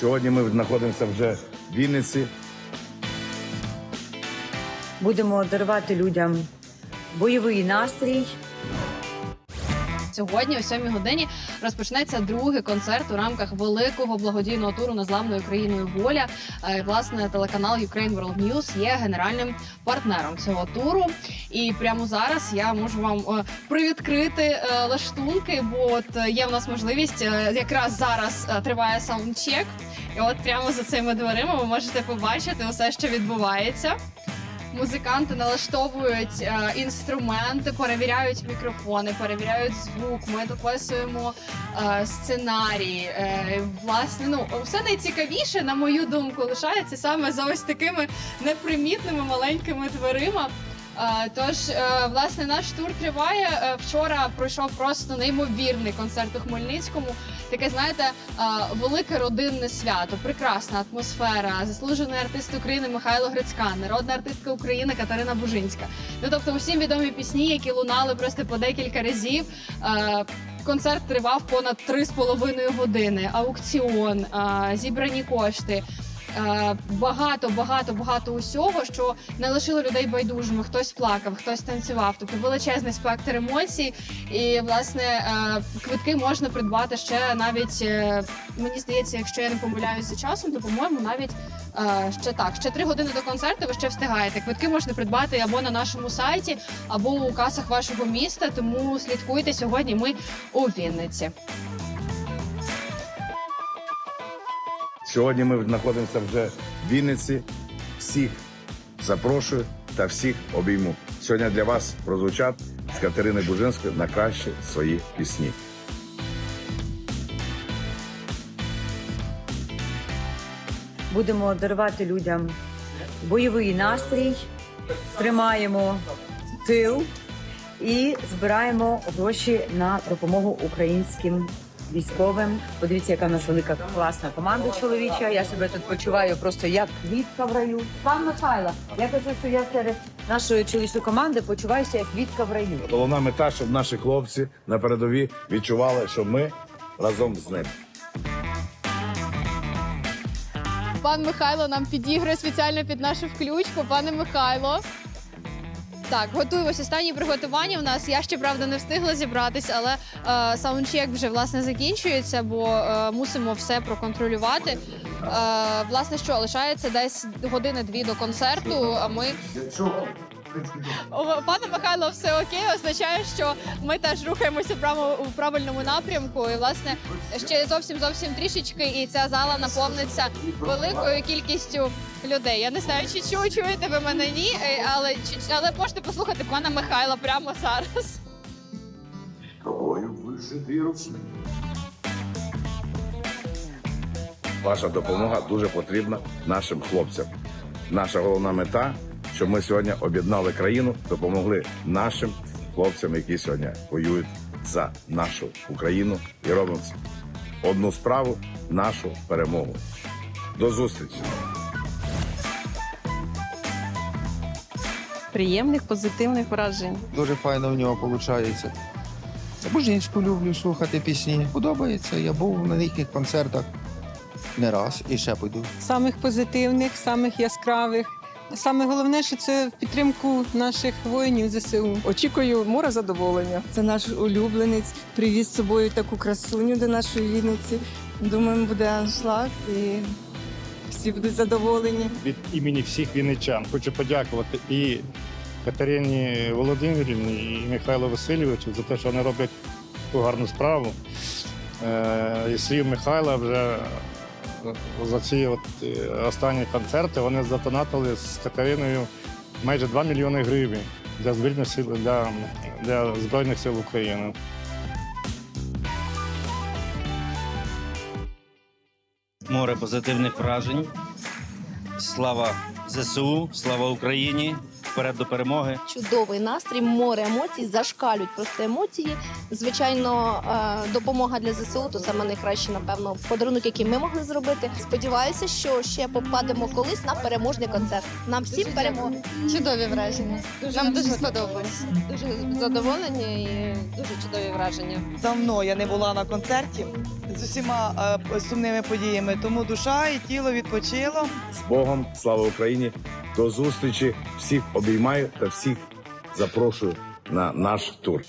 Сьогодні ми знаходимося вже в Вінниці. Будемо дарувати людям бойовий настрій. Сьогодні о 7 годині розпочнеться другий концерт у рамках великого благодійного туру незламною Україною Воля. Е, Власне, телеканал Ukraine World News є генеральним партнером цього туру. І прямо зараз я можу вам е, привідкрити е, лаштунки, бо от е, є в нас можливість е, якраз зараз е, триває саундчек. От прямо за цими дверима ви можете побачити усе, що відбувається. Музиканти налаштовують е, інструменти, перевіряють мікрофони, перевіряють звук. Ми дописуємо е, сценарії. Е, власне, ну все найцікавіше, на мою думку, лишається саме за ось такими непримітними маленькими дверима. Тож, е, власне, наш тур триває. Е, Вчора пройшов просто неймовірний концерт у Хмельницькому. Таке, знаєте, е, велике родинне свято, прекрасна атмосфера. Заслужений артист України Михайло Грицькан, народна артистка України Катерина Бужинська. Ну тобто, усім відомі пісні, які лунали просто по декілька разів. Концерт тривав понад 3,5 години. Аукціон, зібрані кошти. Е, Багато, багато, багато усього, що не лишило людей байдужими. Хтось плакав, хтось танцював. Тобто величезний спектр емоцій. І власне е, квитки можна придбати ще навіть е, мені здається, якщо я не помиляюся часом, то по-моєму навіть ще так. Ще три години до концерту ви ще встигаєте. Квитки можна придбати або на нашому сайті, або у касах вашого міста. Тому слідкуйте сьогодні. Ми у Вінниці. Сьогодні ми знаходимося вже в Вінниці. Всіх запрошую та всіх обійму. Сьогодні для вас прозвучать з Катерини Бужинської на кращі свої пісні. Будемо дарувати людям бойовий настрій, тримаємо тил і збираємо гроші на допомогу українським військовим. Подивіться, яка в нас велика класна команда чоловіча. Я себе тут почуваю просто як квітка в раю. Пан Михайло, я кажу, що я серед нашої чоловічої команди почуваюся як квітка в раю. Головна мета, щоб наші хлопці на передовій відчували, що ми разом з ними. Пан Михайло нам підігрує спеціально під нашу включку. Пане Михайло. Так, готуємося. Останні приготування в нас. Я ще правда не встигла зібратись, але е, саундчек вже власне закінчується, бо е, мусимо все проконтролювати. Е, власне, що лишається десь години-дві до концерту. А ми пане Михайло, все окей, означає, що ми теж рухаємося прямо у правильному напрямку. І власне ще зовсім зовсім трішечки, і ця зала наповниться великою кількістю людей. Я не знаю, чи чу, чуєте ви мене ні, е, але чи- але можете послухати пана Михайла прямо зараз. Тобою вишитий рушник. Ваша допомога дуже потрібна нашим хлопцям. Наша головна мета, щоб ми сьогодні об'єднали країну, допомогли нашим хлопцям, які сьогодні воюють за нашу Україну і робимо одну справу нашу перемогу. До зустрічі! приємних позитивних вражень. Дуже файно в нього виходить. Бужинську люблю слухати пісні. Подобається. Я був на їхніх концертах не раз і ще піду. Самих позитивних, самих яскравих. Саме головне, що це в підтримку наших воїнів ЗСУ. Очікую море задоволення. Це наш улюбленець. Привіз з собою таку красуню до нашої Вінниці. Думаємо, буде аншлаг і всі будуть задоволені. від імені всіх вінничан. Хочу подякувати і Катерині Володимирівні, і Михайлу Васильовичу за те, що вони роблять таку гарну справу. Е, І слів Михайла вже за ці от е, останні концерти вони задонатили з Катериною майже 2 мільйони гривень для збройних сил для, для Збройних сил України. море позитивних вражень. Слава ЗСУ, слава Україні. Вперед до перемоги. чудовий настрій, море емоцій, зашкалюють просто емоції. Звичайно, е, допомога для ЗСУ то саме найкраще, напевно, подарунок, який ми могли зробити. Сподіваюся, що ще попадемо колись на переможний концерт. Нам всім перемоги. Чудові враження. Нам дуже сподобалось. Дуже задоволені і дуже чудові враження. Давно я не була на концерті з усіма е, сумними подіями, тому душа і тіло відпочило. З Богом, слава Україні! До зустрічі! Всіх обіймаю та всіх запрошую на наш тур.